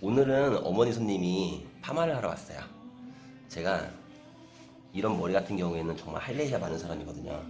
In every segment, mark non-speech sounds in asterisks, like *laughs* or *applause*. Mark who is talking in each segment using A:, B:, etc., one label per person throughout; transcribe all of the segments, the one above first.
A: 오늘은 어머니 손님이 파마를 하러 왔어요. 제가 이런 머리 같은 경우에는 정말 할래야 많은 사람이거든요.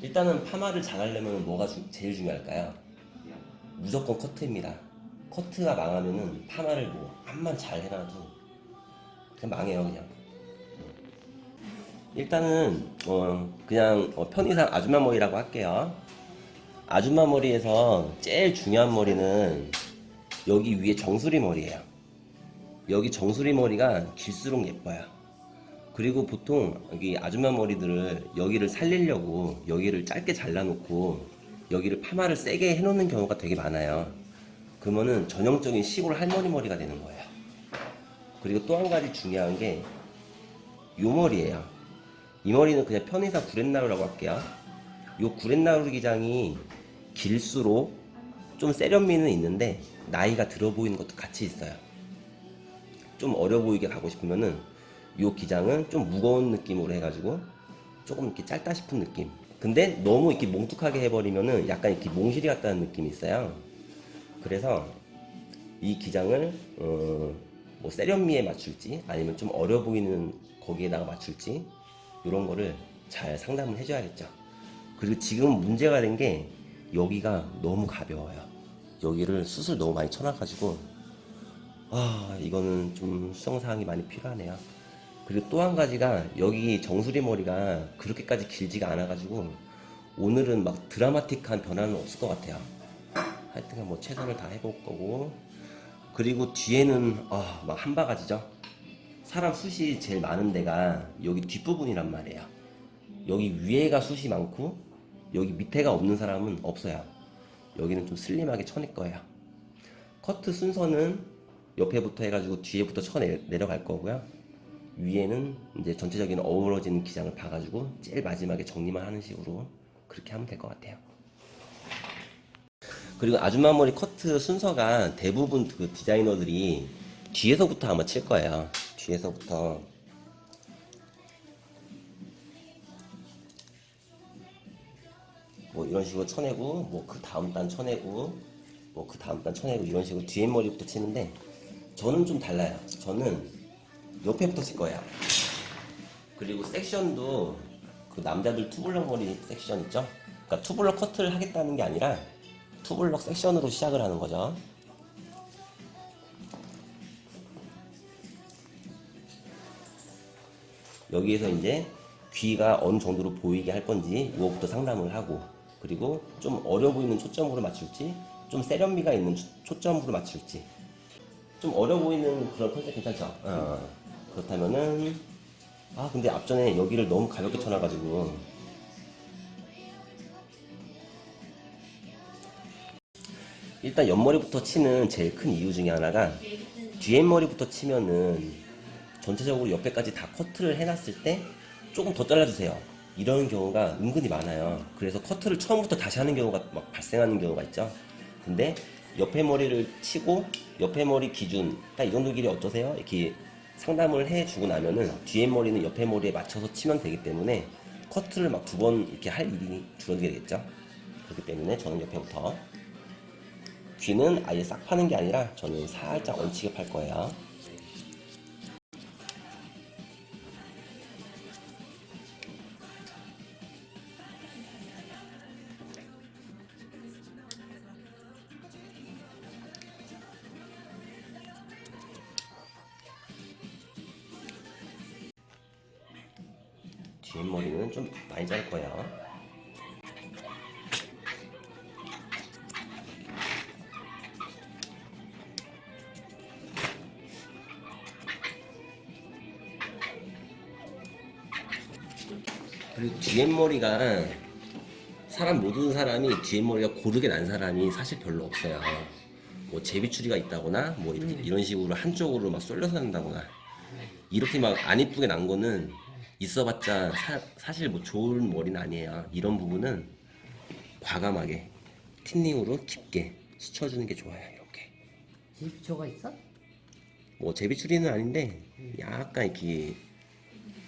A: 일단은 파마를 잘하려면 뭐가 주- 제일 중요할까요? 무조건 커트입니다. 커트가 망하면은 파마를 뭐 암만 잘 해놔도 그냥 망해요 그냥. 일단은 어 그냥 어, 편의상 아줌마 머리라고 할게요. 아줌마 머리에서 제일 중요한 머리는 여기 위에 정수리 머리예요. 여기 정수리 머리가 길수록 예뻐요. 그리고 보통 여기 아줌마 머리들을 여기를 살리려고 여기를 짧게 잘라놓고 여기를 파마를 세게 해놓는 경우가 되게 많아요. 그러면은 전형적인 시골 할머니 머리가 되는 거예요. 그리고 또 한 가지 중요한 게 요 머리예요. 이 머리는 그냥 편의상 구렛나루라고 할게요. 요 구렛나루 기장이 길수록 좀 세련미는 있는데 나이가 들어 보이는 것도 같이 있어요. 좀 어려 보이게 가고 싶으면은 요 기장은 좀 무거운 느낌으로 해가지고 조금 이렇게 짧다 싶은 느낌. 근데 너무 이렇게 몽툭하게 해버리면은 약간 이렇게 몽실이 같다는 느낌이 있어요. 그래서 이 기장을 어, 뭐 세련미에 맞출지 아니면 좀 어려 보이는 거기에다가 맞출지 이런 거를 잘 상담을 해줘야겠죠. 그리고 지금 문제가 된게 여기가 너무 가벼워요. 여기를 수술 너무 많이 쳐놔가지고 아 이거는 좀 수정 사항이 많이 필요하네요. 그리고 또 한 가지가 여기 정수리 머리가 그렇게까지 길지가 않아가지고 오늘은 막 드라마틱한 변화는 없을 것 같아요. 하여튼 뭐 최선을 다 해볼 거고 그리고 뒤에는 아, 막 한 바가지죠. 사람 숱이 제일 많은 데가 여기 뒷부분이란 말이에요. 여기 위에가 숱이 많고 여기 밑에가 없는 사람은 없어요. 여기는 좀 슬림하게 쳐낼 거예요. 커트 순서는 옆에부터 해가지고 뒤에부터 쳐 내- 내려갈 거고요. 위에는 이제 전체적인 어우러지는 기장을 봐가지고 제일 마지막에 정리만 하는 식으로 그렇게 하면 될 것 같아요. 그리고 아줌마 머리 커트 순서가 대부분 그 디자이너들이 뒤에서부터 아마 칠 거예요. 뒤에서부터 이런 식으로 쳐내고 뭐 그 다음 단 쳐내고 뭐 그 다음 단 쳐내고 이런 식으로 뒤에 머리부터 치는데 저는 좀 달라요. 저는 옆에부터 칠 거예요. 그리고 섹션도 그 남자들 투블럭 머리 섹션 있죠? 그러니까 투블럭 커트를 하겠다는 게 아니라 투블럭 섹션으로 시작을 하는 거죠. 여기에서 이제 귀가 어느 정도로 보이게 할 건지 이거부터 상담을 하고 그리고 좀 어려 보이는 초점으로 맞출지 좀 세련미가 있는 초- 초점으로 맞출지 좀 어려 보이는 그런 컨셉 괜찮죠? 어, 그렇다면은 아 근데 앞전에 여기를 너무 가볍게 쳐놔가지고 일단 옆머리부터 치는 제일 큰 이유 중에 하나가 뒤에 머리부터 치면은 전체적으로 옆에까지 다 커트를 해놨을 때 조금 더 잘라주세요. 이런 경우가 은근히 많아요. 그래서 커트를 처음부터 다시 하는 경우가 막 발생하는 경우가 있죠. 근데 옆에 머리를 치고 옆에 머리 기준 딱 이 정도 길이 어떠세요? 이렇게 상담을 해주고 나면은 뒤에 머리는 옆에 머리에 맞춰서 치면 되기 때문에 커트를 막 두 번 이렇게 할 일이 줄어들게 되겠죠. 그렇기 때문에 저는 옆에부터 귀는 아예 싹 파는 게 아니라 저는 살짝 얹히게 팔 거예요. 뒤에 머리는 좀 많이 자를 거예요. 그리고 뒤에 머리가 사람 모든 사람이 뒤에 머리가 고르게 난 사람이 사실 별로 없어요. 뭐 제비추리가 있다거나 뭐 이렇게 이런 식으로 한쪽으로 막 쏠려서 난다거나 이렇게 막 안 이쁘게 난 거는 있어봤자 사, 실뭐 좋은 머리는 아니에요. 이런 부분은 과감하게 틴닝으로 깊게 스쳐주는 게 좋아요. 이렇게
B: 집초가 있어?
A: 뭐 제비추리는 아닌데 약간 이렇게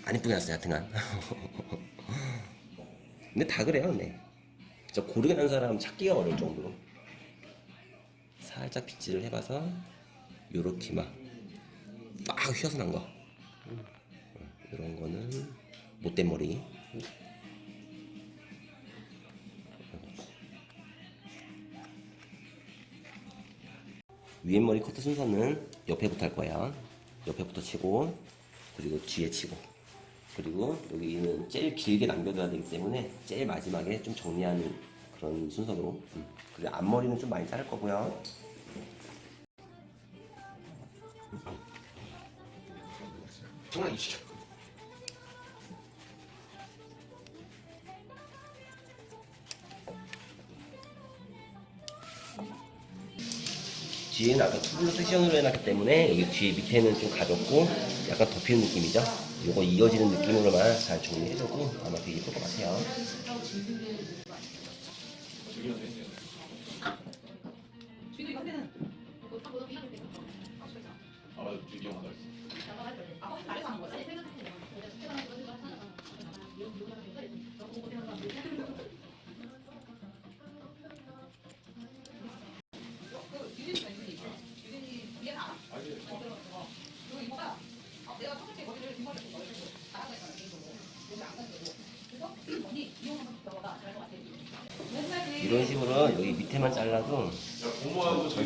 A: 안 이쁘게 났어요. 하여튼간 *laughs* 근데 다 그래요. 근데 저 고르게 난 사람 찾기가 어려울 정도로 살짝 빗질을 해봐서 요렇게 막빡 휘어서 난 거. 이런 거는 못된 머리. 위에 머리 커트 순서는 옆에부터 할 거야. 옆에부터 치고 그리고 뒤에 치고 그리고 여기는 제일 길게 남겨둬야 되기 때문에 제일 마지막에 좀 정리하는 그런 순서로 음. 그리고 앞머리는 좀 많이 자를 거고요.
C: 장난 이시죠.
A: 뒤에는 아까 투블로 섹션으로 해놨기 때문에 여기 뒤에 밑에는 좀 가볍고 약간 덮이는 느낌이죠. 요거 이어지는 느낌으로만 잘 정리해주고 아마 되게 예쁠 것 같아요.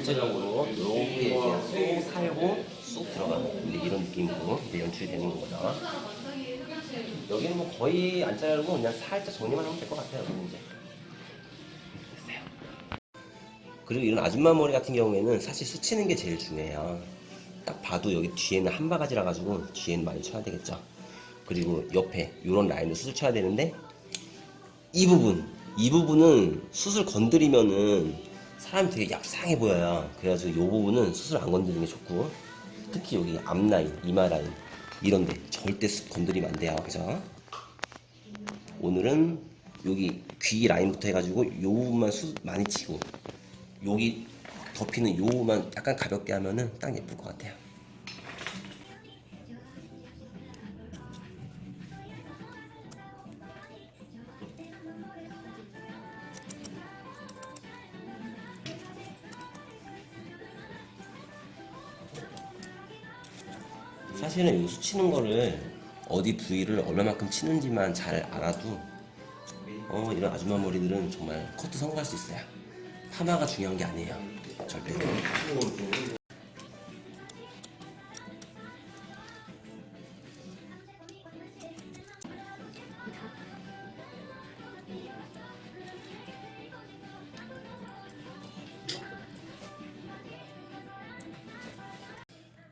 A: 전체적으로 이렇게 그냥 쏙 살고 쑥 들어가는 이제 이런 느낌으로 이제 연출이 되는 거죠. 여기는 뭐 거의 안 자르고 그냥 살짝 정리만 하면 될 것 같아요. 이제. 그리고 이런 아줌마 머리 같은 경우에는 사실 수치는 게 제일 중요해요. 딱 봐도 여기 뒤에는 한 바가지라 가지고 뒤에는 많이 쳐야 되겠죠. 그리고 옆에 이런 라인을 수술 쳐야 되는데 이 부분, 이 부분은 수술 건드리면은 사람이 되게 얍상해 보여요. 그래가지고 이 부분은 수술 안 건드리는 게 좋고, 특히 여기 앞라인, 이마 라인, 이런데 절대 수 건드리면 안 돼요. 그죠? 오늘은 여기 귀 라인부터 해가지고 이 부분만 수 많이 치고, 여기 덮이는 이 부분만 약간 가볍게 하면은 딱 예쁠 것 같아요. 사실은 이 수치는 거를 어디 부위를 얼마만큼 치는지만 잘 알아도 어 이런 아줌마 머리들은 정말 커트 성공할 수 있어요. 파마가 중요한 게 아니에요. 절대로.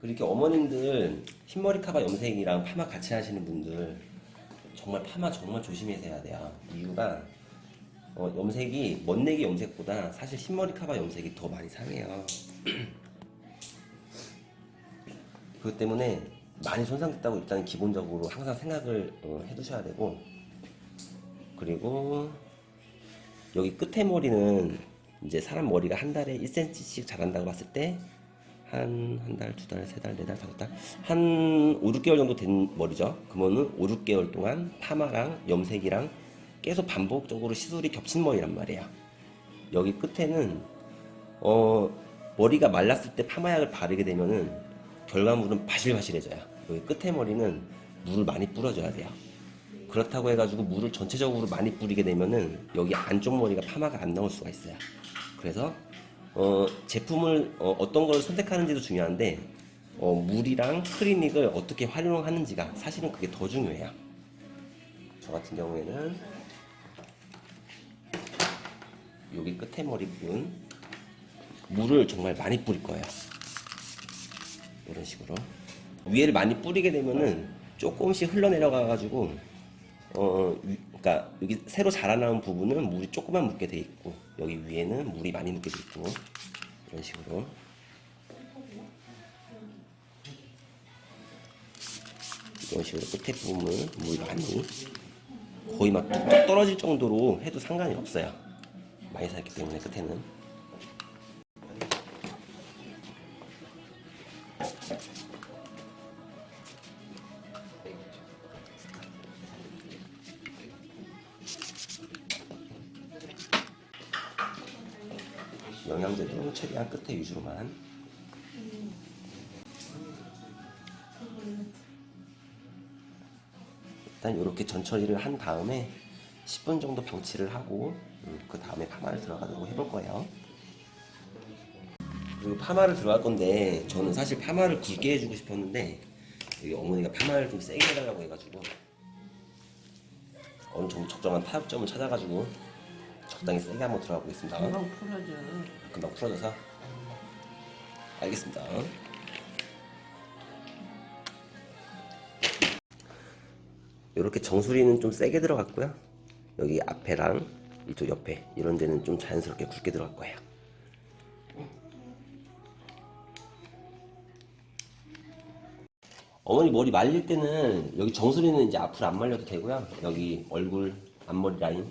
A: 그렇게 어머님들 흰머리 카바 염색이랑 파마 같이 하시는 분들 정말 파마 정말 조심해서 해야 돼요. 이유가 어, 염색이 멋내기 염색보다 사실 흰머리 카바 염색이 더 많이 상해요. *clears throat* 그것 때문에 많이 손상됐다고 일단 기본적으로 항상 생각을 어, 해두셔야 되고 그리고 여기 끝에 머리는 이제 사람 머리가 한 달에 1cm씩 자란다고 봤을 때 한 한 달, 두 달, 세 달, 네 달, 다섯 달, 한 5, 6개월 정도 된 머리죠. 그러면은 5, 6개월 동안 파마랑 염색이랑 계속 반복적으로 시술이 겹친 머리란 말이에요. 여기 끝에는 어 머리가 말랐을 때 파마약을 바르게 되면은 결과물은 바실바실해져요. 여기 끝에 머리는 물을 많이 뿌려줘야 돼요. 그렇다고 해가지고 물을 전체적으로 많이 뿌리게 되면은 여기 안쪽 머리가 파마가 안 나올 수가 있어요. 그래서 어, 제품을 어, 떤걸 선택하는지도 중요한데 어, 물이랑 클리닉을 어떻게 활용하는지가 사실은 그게 더 중요해요. 저 같은 경우에는 여기 끝에 머리 부분 물을 정말 많이 뿌릴 거예요. 이런 식으로 위에를 많이 뿌리게 되면은 조금씩 흘러내려가 가지고 어 위- 그러니까 여기 새로 자라나온 부분은 물이 조금만 묻게 돼 있고 여기 위에는 물이 많이 묻게 돼 있고 이런 식으로. 이런 식으로 끝에 부분을 물 많이 거의 막 뚝뚝 떨어질 정도로 해도 상관이 없어요. 많이 샀기 때문에 끝에는 영양 가운데도 최대한 끝에 위주로만. 일단 이렇게 전처리를 한 다음에 10분 정도 방치를 하고 음, 그 다음에 파마를 들어가도록 해볼 거예요. 그리고 파마를 들어갈 건데 저는 사실 파마를 굵게 해주고 싶었는데 여기 어머니가 파마를 좀 세게 해달라고 해가지고 어느 정도 적정한 타협점을 찾아가지고 적당히 세게 한번 들어가 보겠습니다.
B: 금방 풀어져.
A: 금방 풀어져서 알겠습니다. 이렇게 정수리는 좀 세게 들어갔고요. 여기 앞에랑 이쪽 옆에 이런 데는 좀 자연스럽게 굵게 들어갈 거예요. 어머니 머리 말릴 때는 여기 정수리는 이제 앞으로 안 말려도 되고요. 여기 얼굴 앞머리 라인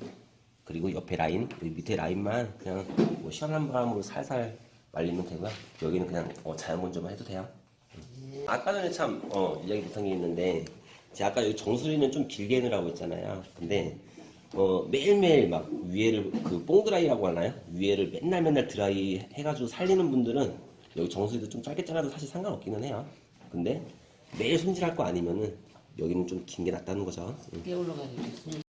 A: 그리고 옆에 라인 여기 밑에 라인만 그냥 뭐 시원한 바람으로 살살 말리면 되고요. 여기는 그냥 어, 자연 건조만 해도 돼요. 아까 전에 참 어, 이야기 못한 게 있는데 제가 아까 여기 정수리는 좀 길게 해놓으라고 했잖아요. 근데 어, 매일매일 막 위에를 그 뽕드라이라고 하나요? 위에를 맨날 맨날 드라이 해가지고 살리는 분들은 여기 정수리도 좀 짧게 잘라도 사실 상관없기는 해요. 근데 매일 손질할 거 아니면은 여기는 좀 긴 게 낫다는 거죠. 음.
B: 깨 올라가지고 있으니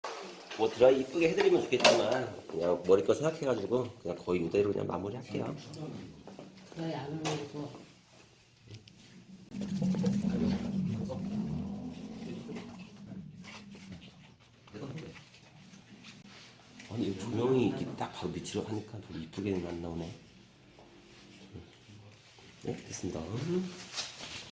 A: 뭐 드라이 이쁘게 해드리면 좋겠지만 그냥 머리 거 생각해가지고 그냥 거의 이대로 그냥 마무리할게요.
B: 그래 안 올리고
A: 아니 이 조명이 이렇게 딱 바로 밑으로 하니까 더 이쁘게 안 나오네. 네 됐습니다.